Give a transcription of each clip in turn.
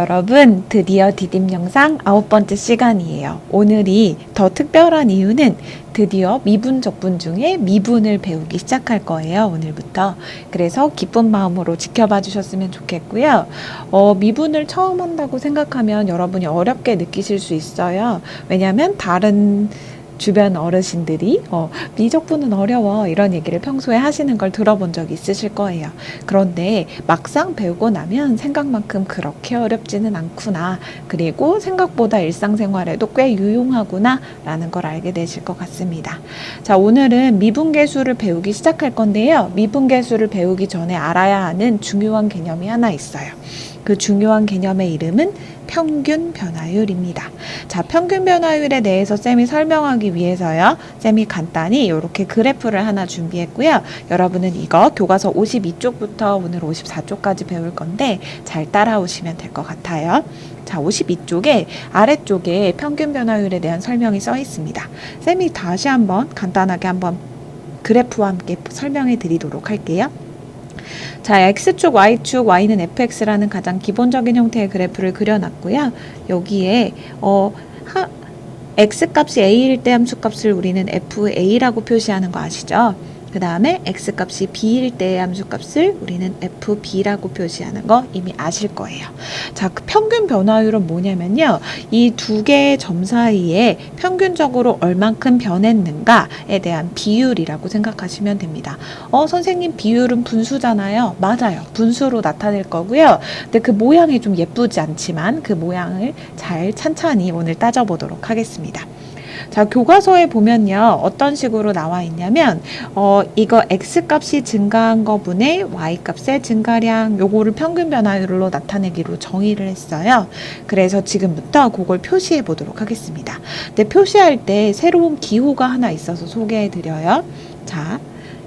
여러분, 드디어 디딤 영상 아홉 번째 시간이에요. 오늘이 더 특별한 이유는 드디어 미분 적분 중에 미분을 배우기 시작할 거예요. 오늘부터. 그래서 기쁜 마음으로 지켜봐 주셨으면 좋겠고요. 어, 미분을 처음 한다고 생각하면 여러분이 어렵게 느끼실 수 있어요. 왜냐하면 다른 주변 어르신들이 어, 미적분은 어려워 이런 얘기를 평소에 하시는 걸 들어본 적이 있으실 거예요. 그런데 막상 배우고 나면 생각만큼 그렇게 어렵지는 않구나. 그리고 생각보다 일상생활에도 꽤 유용하구나 라는 걸 알게 되실 것 같습니다. 자, 오늘은 미분계수를 배우기 시작할 건데요. 미분계수를 배우기 전에 알아야 하는 중요한 개념이 하나 있어요. 그 중요한 개념의 이름은 평균 변화율입니다. 자, 평균 변화율에 대해서 쌤이 설명하기 위해서요. 쌤이 간단히 이렇게 그래프를 하나 준비했고요. 여러분은 이거 교과서 52쪽부터 오늘 54쪽까지 배울 건데 잘 따라오시면 될 것 같아요. 자, 52쪽에 아래쪽에 평균 변화율에 대한 설명이 써 있습니다. 쌤이 다시 한번 간단하게 한번 그래프와 함께 설명해 드리도록 할게요. 자, X축, Y축, Y는 fx라는 가장 기본적인 형태의 그래프를 그려놨고요. 여기에 어, 하, X값이 A일 때 함수값을 우리는 FA라고 표시하는 거 아시죠? 그 다음에 X값이 B일 때의 함수값을 우리는 FB라고 표시하는 거 이미 아실 거예요. 자, 그 평균 변화율은 뭐냐면요. 이 두 개의 점 사이에 평균적으로 얼만큼 변했는가에 대한 비율이라고 생각하시면 됩니다. 어, 선생님 비율은 분수잖아요. 맞아요. 분수로 나타낼 거고요. 근데 그 모양이 좀 예쁘지 않지만 그 모양을 잘 찬찬히 오늘 따져보도록 하겠습니다. 자, 교과서에 보면요. 어떤 식으로 나와 있냐면, 어, 이거 x 값이 증가한 거 분의 y 값의 증가량, 요거를 평균 변화율로 나타내기로 정의를 했어요. 그래서 지금부터 그걸 표시해 보도록 하겠습니다. 근데 표시할 때 새로운 기호가 하나 있어서 소개해 드려요. 자,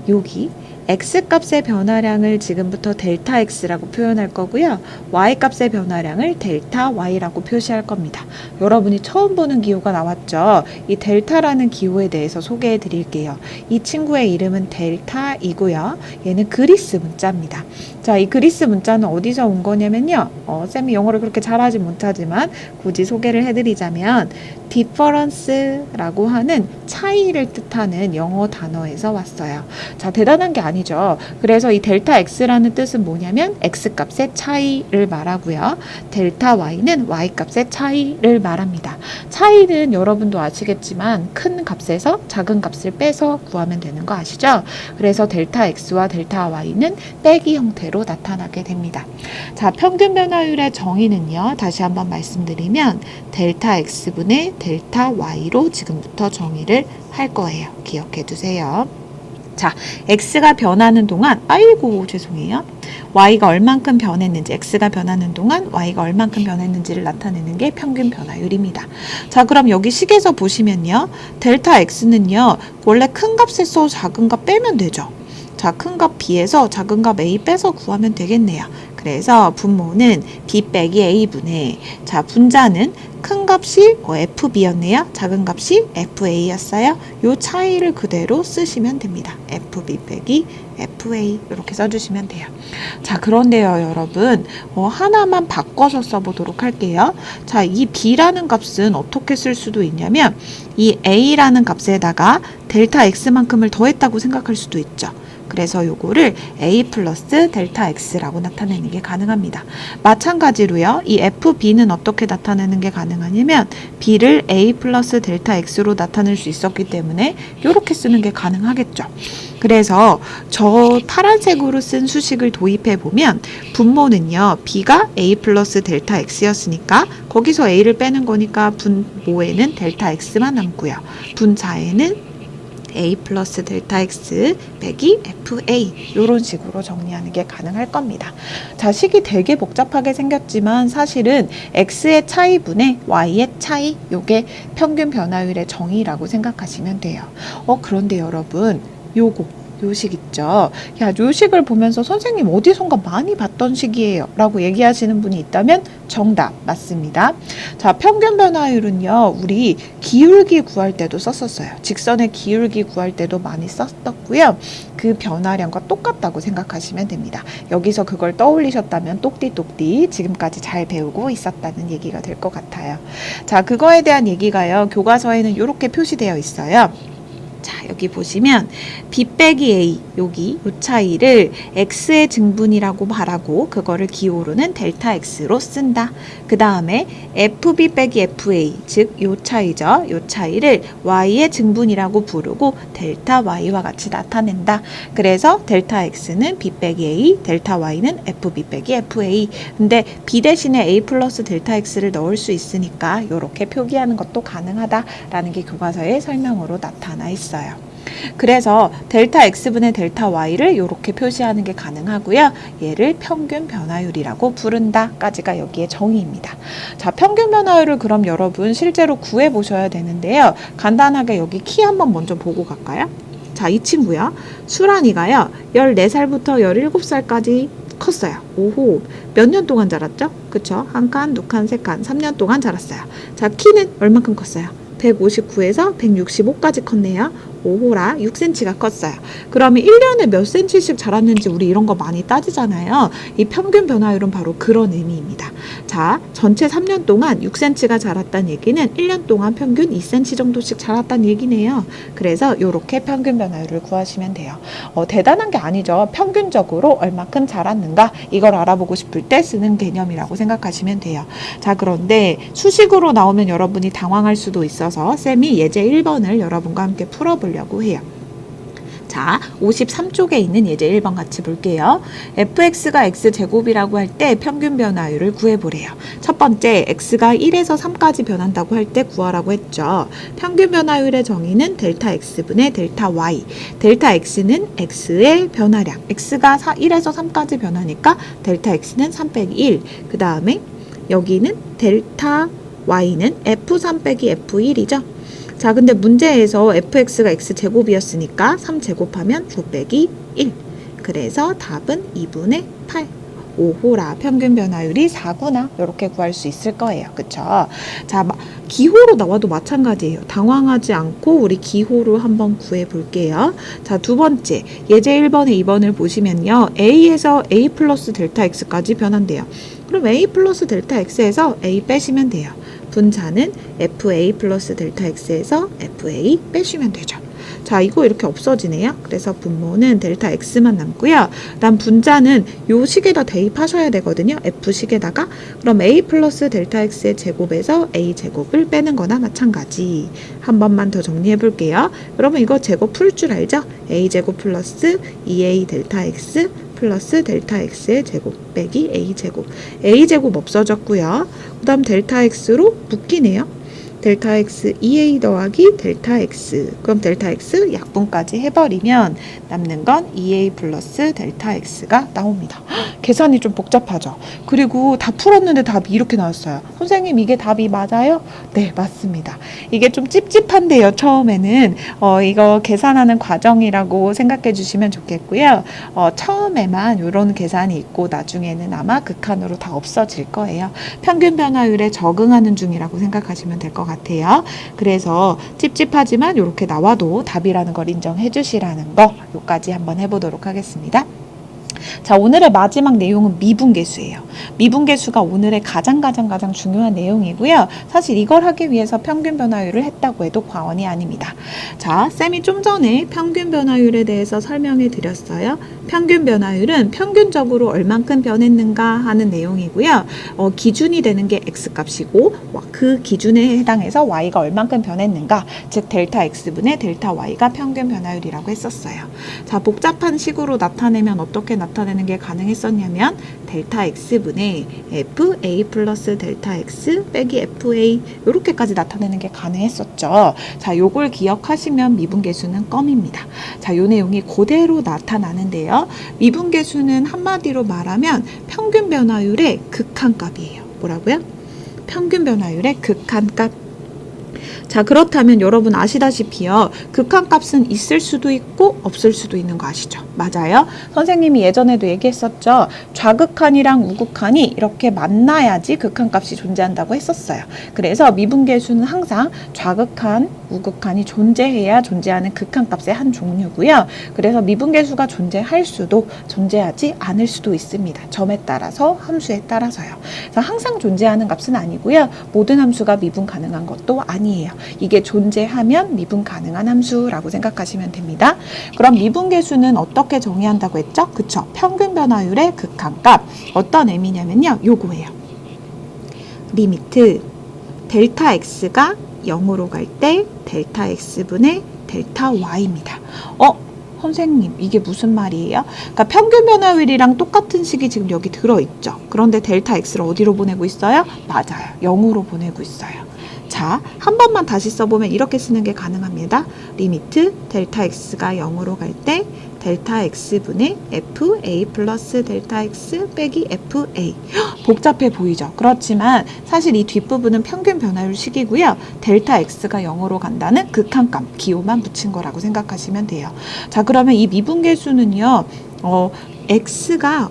여기 x 값의 변화량을 지금부터 델타 x라고 표현할 거고요. y 값의 변화량을 델타 y라고 표시할 겁니다. 여러분이 처음 보는 기호가 나왔죠. 이 델타라는 기호에 대해서 소개해 드릴게요. 이 친구의 이름은 델타이고요. 얘는 그리스 문자입니다. 자, 이 그리스 문자는 어디서 온 거냐면요. 어, 쌤이 영어를 그렇게 잘하지 못하지만 굳이 소개를 해드리자면 difference라고 하는 차이를 뜻하는 영어 단어에서 왔어요. 자, 대단한 게 아니죠. 그래서 이 델타 x라는 뜻은 뭐냐면 x 값의 차이를 말하고요. 델타 y는 y 값의 차이를 말합니다. 차이는 여러분도 아시겠지만 큰 값에서 작은 값을 빼서 구하면 되는 거 아시죠? 그래서 델타 x와 델타 y는 빼기 형태로 나타나게 됩니다. 자, 평균 변화율의 정의는요. 다시 한번 말씀드리면 델타 x분의 델타 y로 지금부터 정의를 할 거예요. 기억해 두세요. 자, x가 변하는 동안 아이고 죄송해요. y가 얼만큼 변했는지 x가 변하는 동안 y가 얼만큼 변했는지를 나타내는 게 평균 변화율입니다. 자, 그럼 여기 식에서 보시면요. 델타 x는요. 원래 큰 값에서 작은 값 빼면 되죠. 자, 큰 값 b에서 작은 값 a 빼서 구하면 되겠네요. 그래서 분모는 b 빼기 a분의 자, 분자는 큰 값이 뭐 fb였네요. 작은 값이 fa였어요. 요 차이를 그대로 쓰시면 됩니다. fb 빼기 fa 이렇게 써주시면 돼요. 자, 그런데요, 여러분. 어, 하나만 바꿔서 써보도록 할게요. 자, 이 b라는 값은 어떻게 쓸 수도 있냐면 이 a라는 값에다가 델타 x만큼을 더했다고 생각할 수도 있죠. 그래서 요거를 a 플러스 델타 x라고 나타내는 게 가능합니다. 마찬가지로요. 이 fb는 어떻게 나타내는 게 가능하냐면 b를 a 플러스 델타 x로 나타낼 수 있었기 때문에 이렇게 쓰는 게 가능하겠죠. 그래서 저 파란색으로 쓴 수식을 도입해 보면 분모는요. b가 a 플러스 델타 x였으니까 거기서 a를 빼는 거니까 분모에는 델타 x만 남고요. 분자에는 a 플러스 델타 x 빼기 fa 이런 식으로 정리하는 게 가능할 겁니다. 자, 식이 되게 복잡하게 생겼지만 사실은 x의 차이분의 y의 차이 요게 평균 변화율의 정의라고 생각하시면 돼요. 어, 그런데 여러분 요거 요식 있죠. 야, 요식을 보면서 선생님 어디선가 많이 봤던 식이에요. 라고 얘기하시는 분이 있다면 정답 맞습니다. 자, 평균 변화율은요, 우리 기울기 구할 때도 썼었어요. 직선의 기울기 구할 때도 많이 썼었고요. 그 변화량과 똑같다고 생각하시면 됩니다. 여기서 그걸 떠올리셨다면 똑띠똑띠 지금까지 잘 배우고 있었다는 얘기가 될 것 같아요. 자, 그거에 대한 얘기가요. 교과서에는 이렇게 표시되어 있어요. 자, 여기 보시면 B 빼기 A 여기 요 차이를 x의 증분이라고 말하고 그거를 기호로는 델타 x로 쓴다. 그 다음에 FB 빼기 FA 즉 요 차이죠. 요 차이를 y의 증분이라고 부르고 델타 y와 같이 나타낸다. 그래서 델타 x는 B 빼기 A, 델타 y는 FB 빼기 FA. 근데 B 대신에 A 플러스 델타 x를 넣을 수 있으니까 이렇게 표기하는 것도 가능하다라는 게 교과서의 설명으로 나타나 있 어요. 그래서 델타 x분의 델타 y를 이렇게 표시하는 게 가능하고요. 얘를 평균 변화율이라고 부른다까지가 여기에 정의입니다. 자, 평균 변화율을 그럼 여러분 실제로 구해 보셔야 되는데요. 간단하게 여기 키 한번 먼저 보고 갈까요? 자, 이 친구요. 수란이가요. 14살부터 17살까지 컸어요. 오호. 몇년 동안 자랐죠? 그쵸? 한 칸, 두 칸, 세 칸, 3년 동안 자랐어요. 자, 키는 얼만큼 컸어요? 159에서 165까지 컸네요. 오호라 6cm가 컸어요. 그러면 1년에 몇 cm씩 자랐는지 우리 이런 거 많이 따지잖아요. 이 평균 변화율은 바로 그런 의미입니다. 자, 전체 3년 동안 6cm가 자랐다는 얘기는 1년 동안 평균 2cm 정도씩 자랐다는 얘기네요. 그래서 이렇게 평균 변화율을 구하시면 돼요. 어, 대단한 게 아니죠. 평균적으로 얼마큼 자랐는가 이걸 알아보고 싶을 때 쓰는 개념이라고 생각하시면 돼요. 자, 그런데 수식으로 나오면 여러분이 당황할 수도 있어서 쌤이 예제 1번을 여러분과 함께 풀어 보려고 해요. 자, 53쪽에 있는 예제 1번 같이 볼게요. fx가 x제곱이라고 할 때 평균 변화율을 구해보래요. 첫 번째, x가 1에서 3까지 변한다고 할 때 구하라고 했죠. 평균 변화율의 정의는 델타 x분의 델타 y. 델타 x는 x의 변화량. x가 1에서 3까지 변하니까 델타 x는 3 빼기 1. 그 다음에 여기는 델타 y는 f3 빼기 f1이죠. 자, 근데 문제에서 fx가 x제곱이었으니까 3제곱하면 9 빼기 1. 그래서 답은 2분의 8. 5호라 평균 변화율이 4구나 이렇게 구할 수 있을 거예요. 그쵸? 자, 마- 기호로 나와도 마찬가지예요. 당황하지 않고 우리 기호로 한번 구해 볼게요. 자, 두 번째. 예제 1번에 2번을 보시면요. A에서 A 플러스 델타 X까지 변한대요. 그럼 A 플러스 델타 X에서 A 빼시면 돼요. 분자는 FA 플러스 델타 X에서 FA 빼시면 되죠. 자, 이거 이렇게 없어지네요. 그래서 분모는 델타 X만 남고요. 그다음 분자는 요 식에다 대입하셔야 되거든요. F식에다가. 그럼 A 플러스 델타 X의 제곱에서 A 제곱을 빼는 거나 마찬가지. 한 번만 더 정리해 볼게요. 여러분 이거 제곱 풀 줄 알죠? A 제곱 플러스 2A 델타 X 플러스 델타 X의 제곱 빼기 A 제곱. A 제곱 없어졌고요. 그다음 델타 X로 묶이네요. 델타 x 2a 더하기 델타 x 그럼 델타 x 약분까지 해버리면 남는 건 2a 플러스 델타 x가 나옵니다. 헉, 계산이 좀 복잡하죠. 그리고 다 풀었는데 답이 이렇게 나왔어요. 선생님 이게 답이 맞아요? 네 맞습니다. 이게 좀 찝찝한데요 처음에는 어, 이거 계산하는 과정이라고 생각해 주시면 좋겠고요. 어, 처음에만 이런 계산이 있고 나중에는 아마 극한으로 다 없어질 거예요. 평균 변화율에 적응하는 중이라고 생각하시면 될 것 같아요. 그래서 찝찝하지만 이렇게 나와도 답이라는 걸 인정해 주시라는 거 요까지 한번 해보도록 하겠습니다. 자, 오늘의 마지막 내용은 미분계수예요. 미분계수가 오늘의 가장 가장 가장 중요한 내용이고요. 사실 이걸 하기 위해서 평균 변화율을 했다고 해도 과언이 아닙니다. 자, 쌤이 좀 전에 평균 변화율에 대해서 설명해 드렸어요. 평균 변화율은 평균적으로 얼만큼 변했는가 하는 내용이고요. 어, 기준이 되는 게 x값이고 와, 그 기준에 해당해서 y가 얼만큼 변했는가, 즉 델타 x분의 델타 y가 평균 변화율이라고 했었어요. 자, 복잡한 식으로 나타내면 어떻게 나타 내는 게 가능했었냐면 델타 x분의 f a 플러스 델타 x 빼기 f a 이렇게까지 나타내는 게 가능했었죠. 자, 요걸 기억하시면 미분계수는 껌입니다. 자, 요 내용이 그대로 나타나는데요. 미분계수는 한마디로 말하면 평균 변화율의 극한값이에요. 뭐라고요? 평균 변화율의 극한값. 자, 그렇다면 여러분 아시다시피요. 극한 값은 있을 수도 있고 없을 수도 있는 거 아시죠? 맞아요. 선생님이 예전에도 얘기했었죠. 좌극한이랑 우극한이 이렇게 만나야지 극한 값이 존재한다고 했었어요. 그래서 미분계수는 항상 좌극한, 우극한이 존재해야 존재하는 극한 값의 한 종류고요. 그래서 미분계수가 존재할 수도 존재하지 않을 수도 있습니다. 점에 따라서 함수에 따라서요. 그래서 항상 존재하는 값은 아니고요. 모든 함수가 미분 가능한 것도 아니 에요. 이게 존재하면 미분 가능한 함수라고 생각하시면 됩니다. 그럼 미분 계수는 어떻게 정의한다고 했죠? 그쵸? 평균 변화율의 극한값. 어떤 의미냐면요. 요거예요. 리미트 델타 x가 0으로 갈 때 델타 x분의 델타 y입니다. 어? 선생님, 이게 무슨 말이에요? 그러니까 평균 변화율이랑 똑같은 식이 지금 여기 들어있죠. 그런데 델타 x를 어디로 보내고 있어요? 맞아요. 0으로 보내고 있어요. 자, 한 번만 다시 써보면 이렇게 쓰는 게 가능합니다. 리미트 델타 x가 0으로 갈 때 델타 x분의 fa 플러스 델타 x 빼기 fa 헉, 복잡해 보이죠? 그렇지만 사실 이 뒷부분은 평균 변화율 식이고요. 델타 x가 0으로 간다는 극한값 기호만 붙인 거라고 생각하시면 돼요. 자, 그러면 이 미분계수는요. 어, x가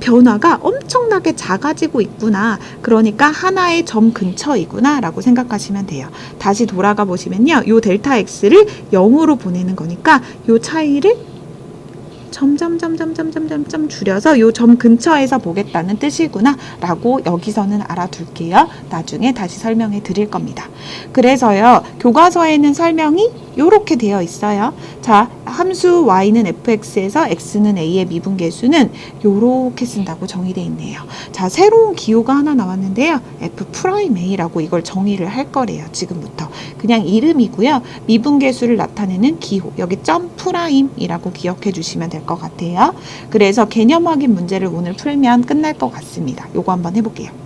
변화가 엄청나게 작아지고 있구나. 그러니까 하나의 점 근처이구나. 라고 생각하시면 돼요. 다시 돌아가 보시면요. 요 델타 x를 0으로 보내는 거니까 요 차이를 점점 점점 점점점 줄여서 요 점 근처에서 보겠다는 뜻이구나 라고 여기서는 알아둘게요. 나중에 다시 설명해 드릴 겁니다. 그래서요. 교과서에는 설명이 요렇게 되어 있어요. 자, 함수 y는 fx에서 x는 a의 미분계수는 요렇게 쓴다고 정의되어 있네요. 자, 새로운 기호가 하나 나왔는데요. f 프라임 a라고 이걸 정의를 할 거래요. 지금부터. 그냥 이름이고요. 미분계수를 나타내는 기호. 여기 점 프라임이라고 기억해 주시면 될 것 같아요. 그래서 개념 확인 문제를 오늘 풀면 끝날 것 같습니다. 요거 한번 해볼게요.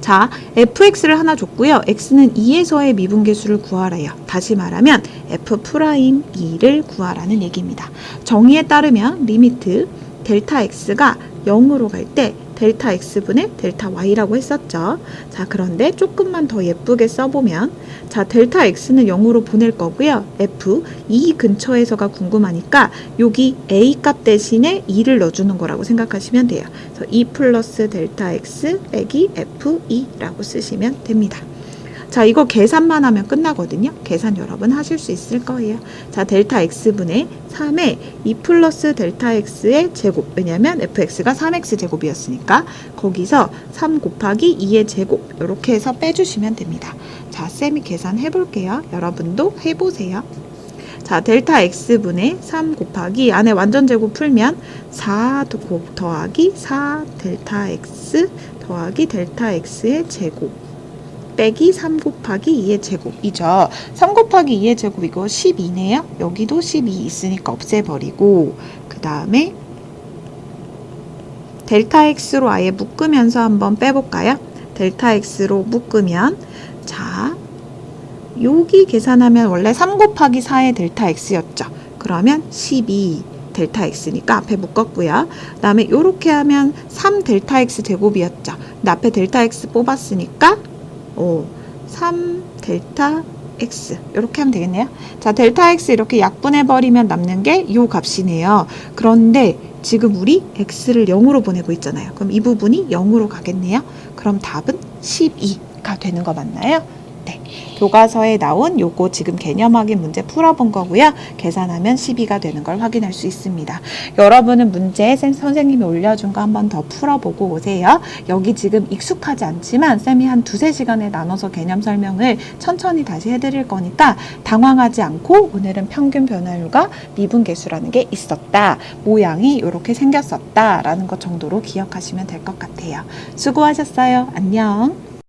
자, fx를 하나 줬고요. x는 2에서의 미분계수를 구하래요. 다시 말하면 f 프라임 2를 구하라는 얘기입니다. 정의에 따르면 리미트 델타 x가 0으로 갈 때 델타 x분의 델타 y라고 했었죠. 자, 그런데 조금만 더 예쁘게 써보면 자, 델타 x는 0으로 보낼 거고요. f 2 근처에서가 궁금하니까 여기 a 값 대신에 2를 넣어주는 거라고 생각하시면 돼요. 그래서 2 플러스 델타 x 빼기 f2라고 쓰시면 됩니다. 자, 이거 계산만 하면 끝나거든요. 계산 여러분 하실 수 있을 거예요. 자, 델타 x분의 3에 2 플러스 델타 x의 제곱. 왜냐면 fx가 3x 제곱이었으니까 거기서 3 곱하기 2의 제곱. 이렇게 해서 빼주시면 됩니다. 자, 쌤이 계산해 볼게요. 여러분도 해보세요. 자, 델타 x분의 3 곱하기 안에 완전 제곱 풀면 4곱 더하기 4 델타 x 더하기 델타 x의 제곱. 빼기 3 곱하기 2의 제곱이죠. 3 곱하기 2의 제곱 이거 12네요. 여기도 12 있으니까 없애버리고 그 다음에 델타 x로 아예 묶으면서 한번 빼볼까요? 델타 x로 묶으면 자 여기 계산하면 원래 3 곱하기 4의 델타 x였죠. 그러면 12 델타 x니까 앞에 묶었고요. 그 다음에 이렇게 하면 3 델타 x 제곱이었죠. 근데 앞에 델타 x 뽑았으니까 오, 3 델타 x 이렇게 하면 되겠네요. 자, 델타 x 이렇게 약분해 버리면 남는 게이 값이네요. 그런데 지금 우리 x를 0으로 보내고 있잖아요. 그럼 이 부분이 0으로 가겠네요. 그럼 답은 12가 되는 거 맞나요? 네. 교과서에 나온 요거 지금 개념 확인 문제 풀어본 거고요. 계산하면 12가 되는 걸 확인할 수 있습니다. 여러분은 문제 쌤 선생님이 올려준 거 한번 더 풀어보고 오세요. 여기 지금 익숙하지 않지만 쌤이 한 두세 시간에 나눠서 개념 설명을 천천히 다시 해드릴 거니까 당황하지 않고 오늘은 평균 변화율과 미분 계수라는 게 있었다. 모양이 이렇게 생겼었다. 라는 것 정도로 기억하시면 될 것 같아요. 수고하셨어요. 안녕.